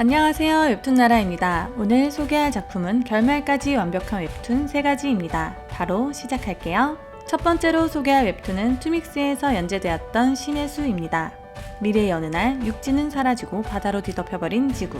안녕하세요. 웹툰나라입니다. 오늘 소개할 작품은 결말까지 완벽한 웹툰 3가지입니다. 바로 시작할게요. 첫 번째로 소개할 웹툰은 투믹스에서 연재되었던 신의 수입니다. 미래의 어느 날 육지는 사라지고 바다로 뒤덮여버린 지구.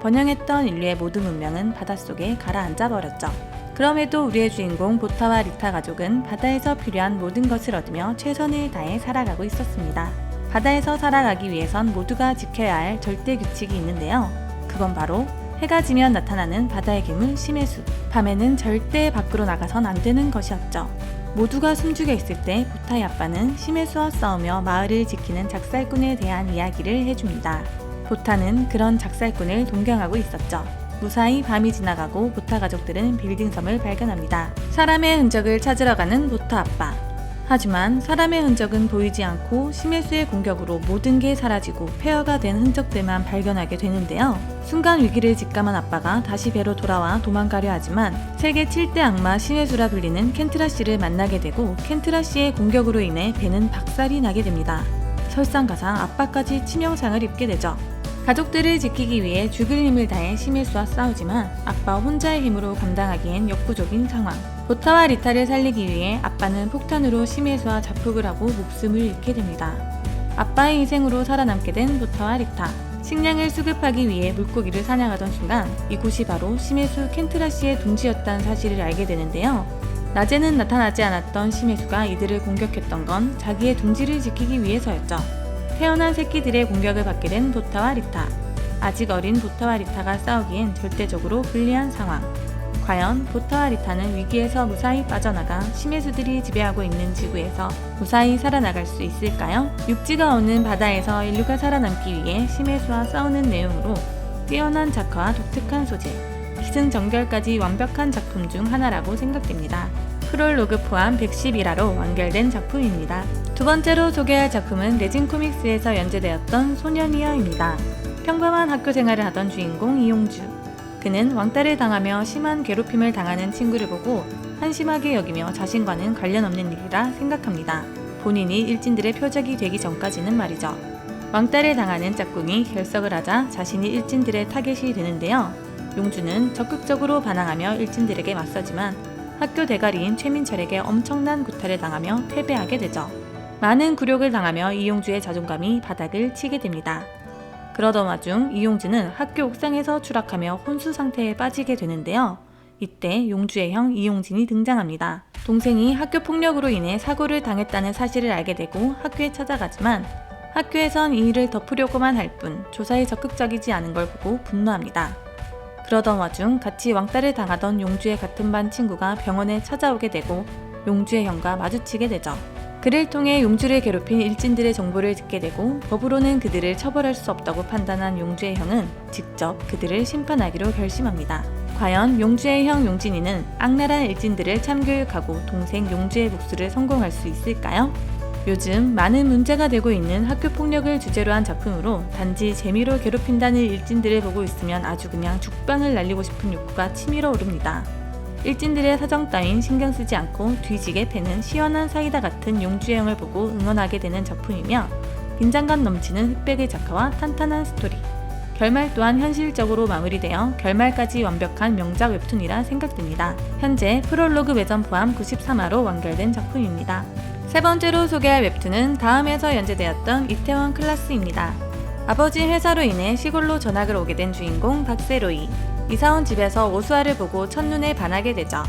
번영했던 인류의 모든 문명은 바닷속에 가라앉아 버렸죠. 그럼에도 우리의 주인공 보타와 리타 가족은 바다에서 필요한 모든 것을 얻으며 최선을 다해 살아가고 있었습니다. 바다에서 살아가기 위해선 모두가 지켜야 할 절대 규칙이 있는데요. 그건 바로 해가 지면 나타나는 바다의 괴물 심해수. 밤에는 절대 밖으로 나가선 안 되는 것이었죠. 모두가 숨죽여 있을 때 보타의 아빠는 심해수와 싸우며 마을을 지키는 작살꾼에 대한 이야기를 해줍니다. 보타는 그런 작살꾼을 동경하고 있었죠. 무사히 밤이 지나가고 보타 가족들은 빌딩섬을 발견합니다. 사람의 흔적을 찾으러 가는 보타 아빠. 하지만 사람의 흔적은 보이지 않고 심해수의 공격으로 모든 게 사라지고 폐허가 된 흔적들만 발견하게 되는데요. 순간 위기를 직감한 아빠가 다시 배로 돌아와 도망가려 하지만 세계 7대 악마 심해수라 불리는 켄트라 씨를 만나게 되고 켄트라 씨의 공격으로 인해 배는 박살이 나게 됩니다. 설상가상 아빠까지 치명상을 입게 되죠. 가족들을 지키기 위해 죽을 힘을 다해 심해수와 싸우지만 아빠 혼자의 힘으로 감당하기엔 역부족인 상황. 보타와 리타를 살리기 위해 아빠는 폭탄으로 심해수와 자폭을 하고 목숨을 잃게 됩니다. 아빠의 희생으로 살아남게 된 보타와 리타. 식량을 수급하기 위해 물고기를 사냥하던 순간 이곳이 바로 심해수 켄트라 씨의 둥지였다는 사실을 알게 되는데요. 낮에는 나타나지 않았던 심해수가 이들을 공격했던 건 자기의 둥지를 지키기 위해서였죠. 태어난 새끼들의 공격을 받게 된 보타와 리타. 아직 어린 보타와 리타가 싸우기엔 절대적으로 불리한 상황. 과연 보타와 리타는 위기에서 무사히 빠져나가 심해수들이 지배하고 있는 지구에서 무사히 살아나갈 수 있을까요? 육지가 오는 바다에서 인류가 살아남기 위해 심해수와 싸우는 내용으로 뛰어난 작화와 독특한 소재, 기승전결까지 완벽한 작품 중 하나라고 생각됩니다. 프롤로그 포함 111화로 완결된 작품입니다. 두 번째로 소개할 작품은 레진 코믹스에서 연재되었던 소년이여입니다. 평범한 학교 생활을 하던 주인공 이용주. 그는 왕따를 당하며 심한 괴롭힘을 당하는 친구를 보고 한심하게 여기며 자신과는 관련 없는 일이라 생각합니다. 본인이 일진들의 표적이 되기 전까지는 말이죠. 왕따를 당하는 짝꿍이 결석을 하자 자신이 일진들의 타겟이 되는데요. 용주는 적극적으로 반항하며 일진들에게 맞서지만 학교 대가리인 최민철에게 엄청난 구타를 당하며 패배하게 되죠. 많은 굴욕을 당하며 이용주의 자존감이 바닥을 치게 됩니다. 그러던 와중 이용주는 학교 옥상에서 추락하며 혼수 상태에 빠지게 되는데요. 이때 용주의 형 이용진이 등장합니다. 동생이 학교 폭력으로 인해 사고를 당했다는 사실을 알게 되고 학교에 찾아가지만 학교에선 이 일을 덮으려고만 할 뿐 조사에 적극적이지 않은 걸 보고 분노합니다. 그러던 와중 같이 왕따를 당하던 용주의 같은 반 친구가 병원에 찾아오게 되고 용주의 형과 마주치게 되죠. 그를 통해 용주를 괴롭힌 일진들의 정보를 듣게 되고 법으로는 그들을 처벌할 수 없다고 판단한 용주의 형은 직접 그들을 심판하기로 결심합니다. 과연 용주의 형 용진이는 악랄한 일진들을 참교육하고 동생 용주의 복수를 성공할 수 있을까요? 요즘 많은 문제가 되고 있는 학교 폭력을 주제로 한 작품으로 단지 재미로 괴롭힌다는 일진들을 보고 있으면 아주 그냥 죽방을 날리고 싶은 욕구가 치밀어 오릅니다. 일진들의 사정 따윈 신경 쓰지 않고 뒤지게 패는 시원한 사이다 같은 용주의 형을 보고 응원하게 되는 작품이며 긴장감 넘치는 흑백의 작화와 탄탄한 스토리 결말 또한 현실적으로 마무리되어 결말까지 완벽한 명작 웹툰이라 생각됩니다. 현재 프롤로그 외전 포함 93화로 완결된 작품입니다. 세 번째로 소개할 웹툰은 다음에서 연재되었던 이태원 클라스입니다. 아버지 회사로 인해 시골로 전학을 오게 된 주인공 박세로이. 이사온 집에서 오수아를 보고 첫눈에 반하게 되죠.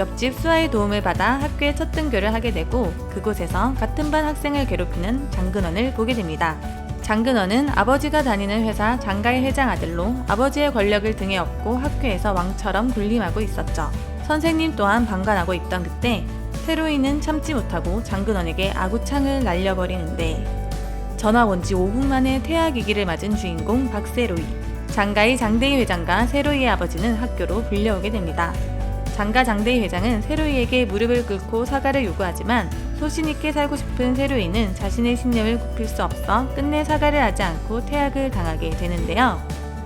옆집 수아의 도움을 받아 학교에 첫 등교를 하게 되고 그곳에서 같은 반 학생을 괴롭히는 장근원을 보게 됩니다. 장근원은 아버지가 다니는 회사 장가의 회장 아들로 아버지의 권력을 등에 업고 학교에서 왕처럼 군림하고 있었죠. 선생님 또한 방관하고 있던 그때 테로이는 참지 못하고 장근원에게 아구창을 날려버리는데 전화 온지 5분 만에 퇴학위기를 맞은 주인공 박세로이. 장가의 장대희 회장과 세로이의 아버지는 학교로 불려오게 됩니다. 장가 장대희 회장은 세로이에게 무릎을 꿇고 사과를 요구하지만 소신 있게 살고 싶은 세로이는 자신의 신념을 굽힐 수 없어 끝내 사과를 하지 않고 퇴학을 당하게 되는데요.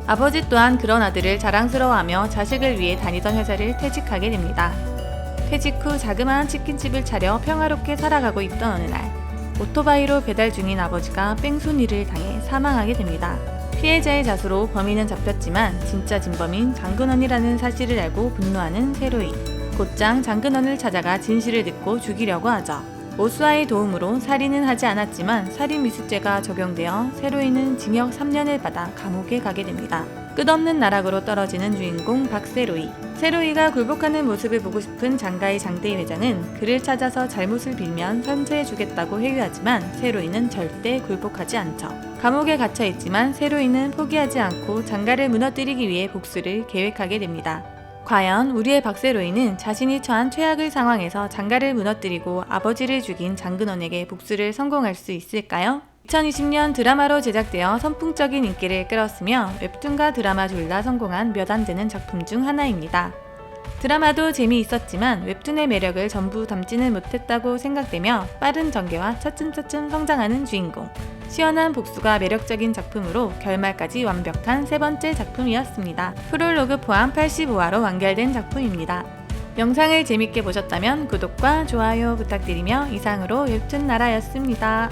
아버지 또한 그런 아들을 자랑스러워하며 자식을 위해 다니던 회사를 퇴직하게 됩니다. 퇴직 후 자그마한 치킨집을 차려 평화롭게 살아가고 있던 어느 날 오토바이로 배달 중인 아버지가 뺑소니를 당해 사망하게 됩니다. 피해자의 자수로 범인은 잡혔지만 진짜 진범인 장근원이라는 사실을 알고 분노하는 세로이. 곧장 장근원을 찾아가 진실을 듣고 죽이려고 하죠. 오수아의 도움으로 살인은 하지 않았지만 살인 미수죄가 적용되어 세로이는 징역 3년을 받아 감옥에 가게 됩니다. 끝없는 나락으로 떨어지는 주인공 박세로이. 세로이가 굴복하는 모습을 보고 싶은 장가의 장대희 회장은 그를 찾아서 잘못을 빌면 선처해 주겠다고 회유하지만 세로이는 절대 굴복하지 않죠. 감옥에 갇혀 있지만 세로이는 포기하지 않고 장가를 무너뜨리기 위해 복수를 계획하게 됩니다. 과연 우리의 박세로이는 자신이 처한 최악의 상황에서 장가를 무너뜨리고 아버지를 죽인 장근원에게 복수를 성공할 수 있을까요? 2020년 드라마로 제작되어 선풍적인 인기를 끌었으며 웹툰과 드라마 둘 다 성공한 몇 안 되는 작품 중 하나입니다. 드라마도 재미있었지만 웹툰의 매력을 전부 담지는 못했다고 생각되며 빠른 전개와 차츰차츰 성장하는 주인공. 시원한 복수가 매력적인 작품으로 결말까지 완벽한 세 번째 작품이었습니다. 프롤로그 포함 85화로 완결된 작품입니다. 영상을 재밌게 보셨다면 구독과 좋아요 부탁드리며 이상으로 웹툰 나라였습니다.